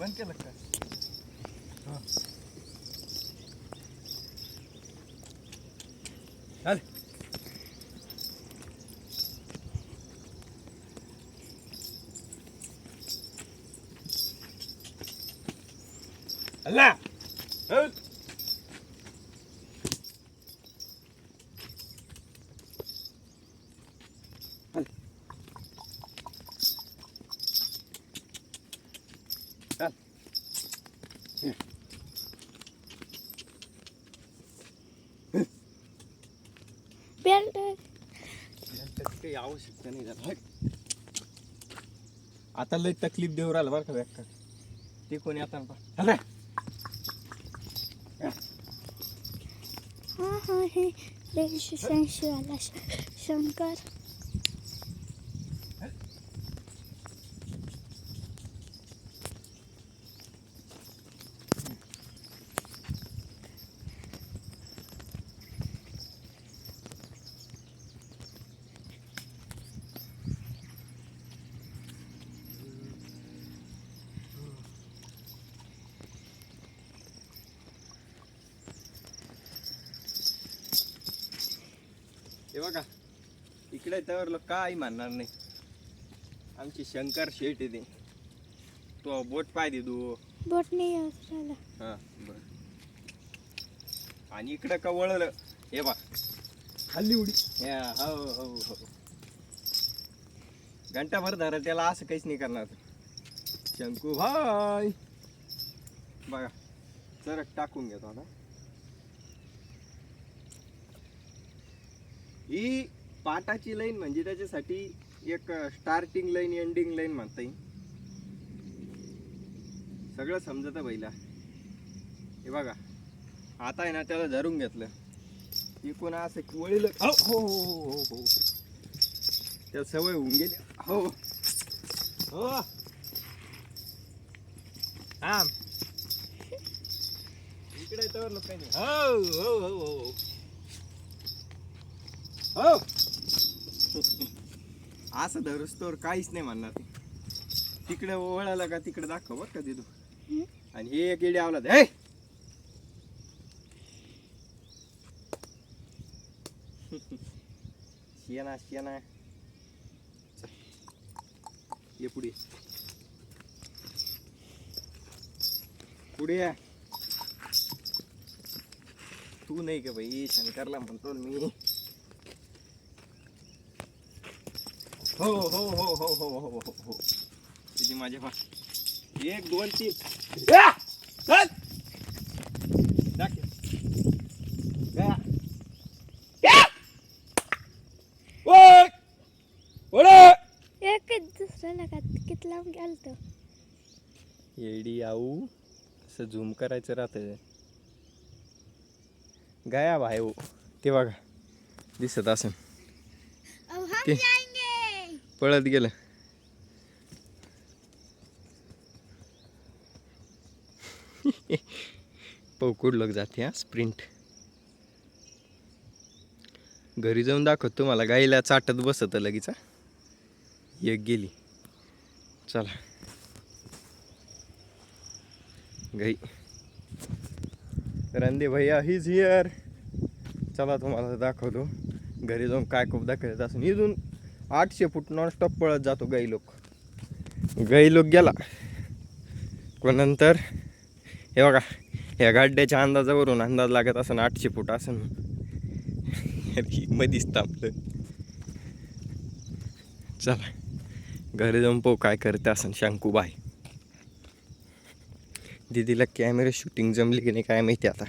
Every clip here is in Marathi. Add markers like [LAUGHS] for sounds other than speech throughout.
बंद क्या लगता है हाँ चल અલ્લા चाल बेल्ट काही आवश्यकता नाही झालं आता लय तकलीफ देऊ राहिला बरं का व्यक्त ते कोणी आता अरे हा हा हे शंकर हे बघा. इकडे त्यावर लोक काही मानणार नाही. आमची शंकर शेट येते तो. बोट पाय दे तू बोट नाही हा बर. आणि इकडं का वळलं? हे बा खाल्ली उडी. या, हो हो हो. घंटाभर धरा त्याला असं काहीच नाही करणार. शंकू भाई बघा. जरा टाकून घेतो आता. ही पाटाची लाईन म्हणजे त्याच्यासाठी एक स्टार्टिंग लाईन एंडिंग लाईन म्हणता येईल. सगळं समजत बैला हे बघा. आता आहे ना त्याला धरून घेतलं. इकून असं वळील हो हो हो हो हो हो. त्याला सवय होऊन गेली. हो. हो. इकडे तर लोक काही नाही हो हो हो हो. हो. [LAUGHS] असं धरूस तर काहीच नाही म्हणणार ते. तिकडे वळाला का तिकडे दाखव बरं का तिथू हम्म. आणि हे एक इडे आवला हे! [LAUGHS] शियाना शियाना चल. ये पुढे. पुढे या. तू नाही का बाई? शंकरला म्हणतो ना मी. हो हो हो हो हो हो हो हो तुझी माझ्या पा एक दोन तीन! एकच दुसऱ्याला का किती लांब गेलतो येडी आऊ असं झूम करायचं राहतं गाया भाई हो ते बघा दिसत असेल. जाएंगे पळत गेलं. पाहू कुठलं जाते हा स्प्रिंट. घरी जाऊन दाखवतो तुम्हाला गाईला चाटत बसत लगेच एक गेली. चला. गाई रंदे भैया हिज हिअर चला तुम्हाला दाखवतो. घरी जाऊन काय खूप दाखवत असून इजून आठशे फूट नॉनस्टॉप पळत जातो गाई लोक. गाई लोक गेला. पण नंतर हे बघा ह्या गाड्याच्या अंदाजावरून अंदाज लागत असं आठशे फूट असं मधीच थांबलं. चला घरी जाऊन पाहू काय करते असं शंकू बाय दीदीला कॅमेरा शूटिंग जमली की नाही काय माहिती आता.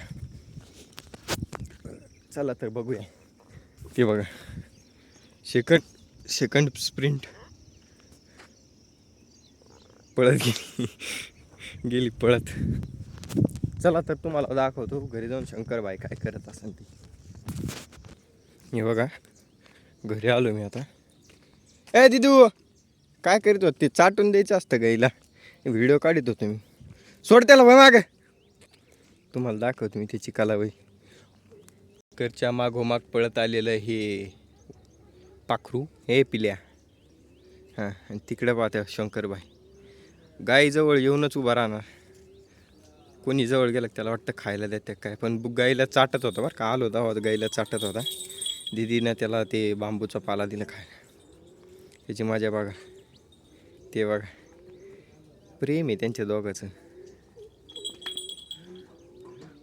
चला तर बघूया. ते बघा सेकंड सेकंड स्प्रिंट पळत गेली. गेली पळत. चला तर तुम्हाला दाखवतो. घरी जाऊन शंकरबाई काय करत असेल ती. हे बघा. घरी आलो मी आता. ए दिदू! काय करीत होत? ते चाटून द्यायचं असतं गाईला व्हिडिओ काढत होतो मी. सोड त्याला बघ माग. तुम्हाला दाखवतो मी त्याची कलाबाई करच्या मागोमाग पळत आलेलं हे. पाखरू हे पिल्या. हां आणि तिकडे पाहत्या शंकरबाई. गाईजवळ येऊनच उभा राहणार. कोणी जवळ गेलं त्याला वाटतं खायला देते काय. पण गाईला चाटत होता बरं का. आलो होता गाईला चाटत होता. दिदीनं त्याला ते बांबूचा पाला दिला खायला. त्याची मजा बघा. ते बघा. प्रेम आहे त्यांच्या दोघाचं.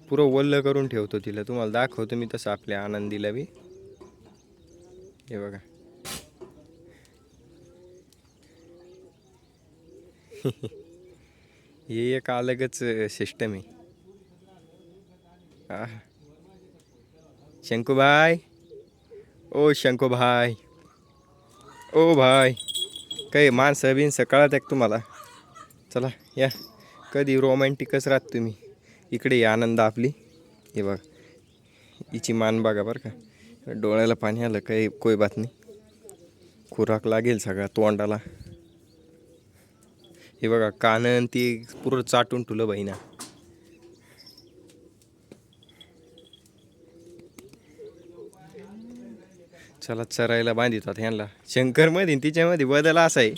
पुरं वल्ल करून ठेवतो तिला. तुम्हाला दाखवतो मी तसं आपल्या आनंदीला बी. हे बघा. [LAUGHS] हे एक अलगच सिस्टम आहे. आह. शंकूभाई. ओ शंकूभाई. ओ भाई. काही माणसं बिनसं कळत आहे का तुम्हाला? चला या. कधी रोमॅन्टिकच राहत तुम्ही. इकडे या आनंद आपली. हे बघ. हिची मान बघा बरं का. डोळ्याला पाणी आलं काही कोई बात नाही. खुराक लागेल सगळा तोंडाला. हे बघा कानन ती पुरं चाटून ठुलं बहिणा. चला चरायला बांधितात ह्यांना. शंकरमध्ये तिच्यामध्ये बदल असा आहे.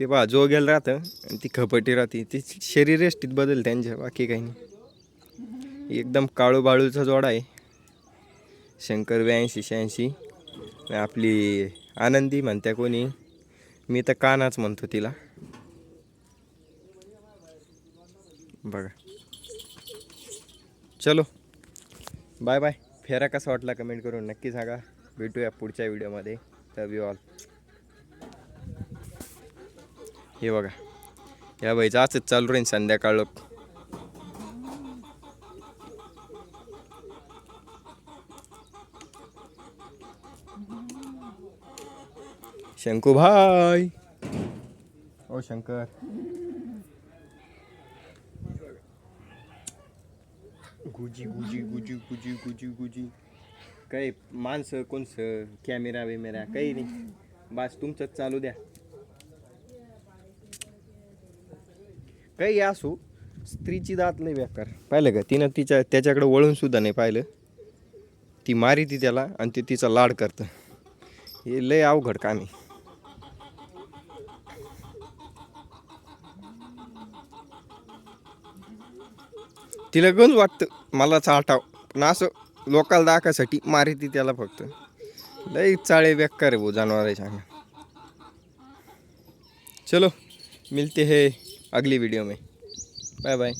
ते पहा जोगेल राहतं आणि ती खपटी राहते. ती शरीर एष्टीत बदल त्यांच्या बाकी काही नाही. एकदम काळू बाळूचा जोडा आहे. शंकर ब्याऐंशी शहाऐंशी. आपली आनंदी म्हणत्या कोणी. मी तर कानाच म्हणतो तिला. बघा. चलो. बाय बाय फेरा कसा वाटला कमेंट करून नक्की सांगा. भेटूया पुढच्या व्हिडिओमध्ये लव यू ऑल हे बघा. या बाईचं असंच चालू राहील संध्याकाळ. लोक शंकू भाई. ओ शंकर. गुजी गुजी गुजी गुजी गुजी गुजी. काही माणसं कोणसं कॅमेरा बिमेरा काही नाही. बस तुमचंच चालू द्या. काही असो स्त्रीची दात लय बेकार. पाहिलं का? तिनं तिच्या त्याच्याकडे वळून सुद्धा नाही पाहिलं. ती मारी ती त्याला आणि ते तिचा लाड करतं. हे लय अवघड काम आहे. तिला गंज वाटतं मला चाटाव. पण असं लोकाला दाखासाठी मारिती त्याला फक्त. लय चाळे बेकार आहे भाऊ जनावरांच्या अंगात. चलो मिलते हे अगली वीडियो में. Bye bye